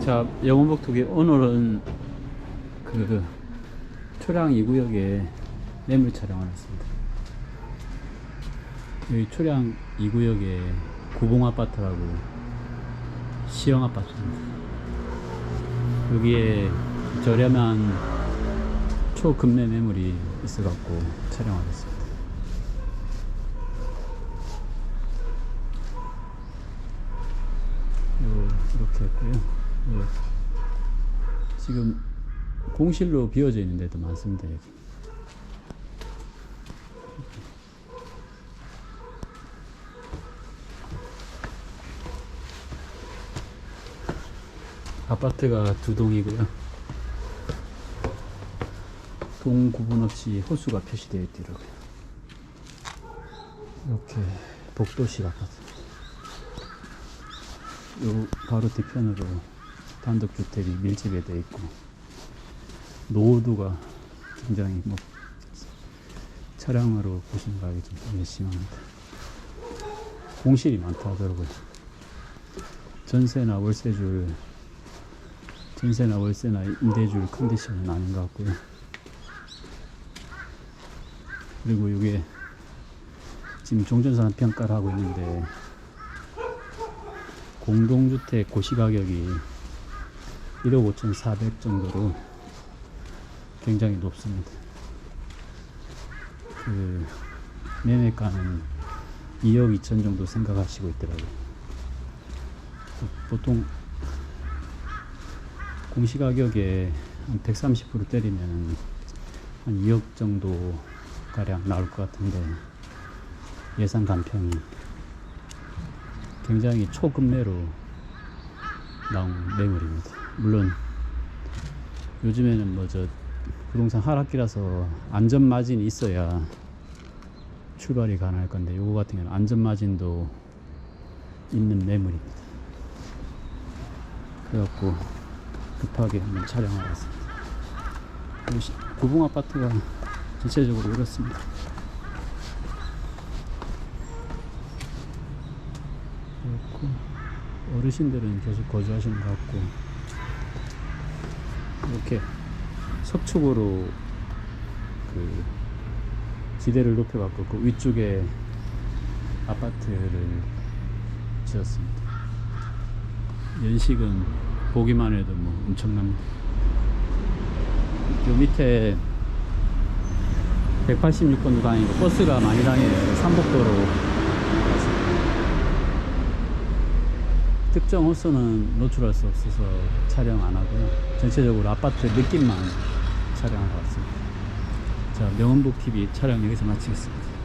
자, 영원복 투기 오늘은 그 초량 2구역에 매물 촬영을 했습니다. 여기 초량 2구역에 구봉 아파트라고 시형 아파트입니다. 여기에 저렴한 초급매 매물이 있어갖고 촬영을 했습니다. 요, 이렇게 했고요. 요, 지금 공실로 비어져 있는 데도 많습니다. 여기. 아파트가 두 동이고요. 동 구분 없이 호수가 표시되어 있더라고요. 이렇게 복도식 아파트. 요 바로 뒤편으로 단독주택이 밀집이 되어 있고 노후도가 굉장히 뭐 차량으로 보시는 가격이 좀 되게 심합니다. 공실이 많다 하더라고요. 전세나 월세줄 전세나 월세나 임대줄 컨디션은 아닌 것 같고요. 그리고 이게 지금 종전산 평가를 하고 있는데 공동주택 고시가격이 1억 5,400 정도로 굉장히 높습니다. 그 매매가는 2억 2천 정도 생각하시고 있더라고요. 그 보통 공시가격에 한 130% 때리면 한 2억 정도 가량 나올 것 같은데 예상 간평이 굉장히 초급매로 나온 매물입니다. 물론 요즘에는 뭐 저 부동산 하락기라서 안전 마진이 있어야 출발이 가능할 건데 요거 같은 경우는 안전 마진도 있는 매물입니다. 그래갖고 급하게 한번 촬영하러 왔습니다. 구봉 아파트가 전체적으로 이렇습니다. 그렇고 어르신들은 계속 거주하시는 것 같고 이렇게 서축으로 그 지대를 높여갖고 그 위쪽에 아파트를 지었습니다. 연식은 보기만 해도 뭐 엄청납니다. 요 밑에 186번 도 다니고 버스가 많이 다니는 삼복도로 특정 호수는 노출할 수 없어서 촬영 안 하고요. 전체적으로 아파트 느낌만 촬영하러 왔습니다. 자, 명원복 TV 촬영 여기서 마치겠습니다.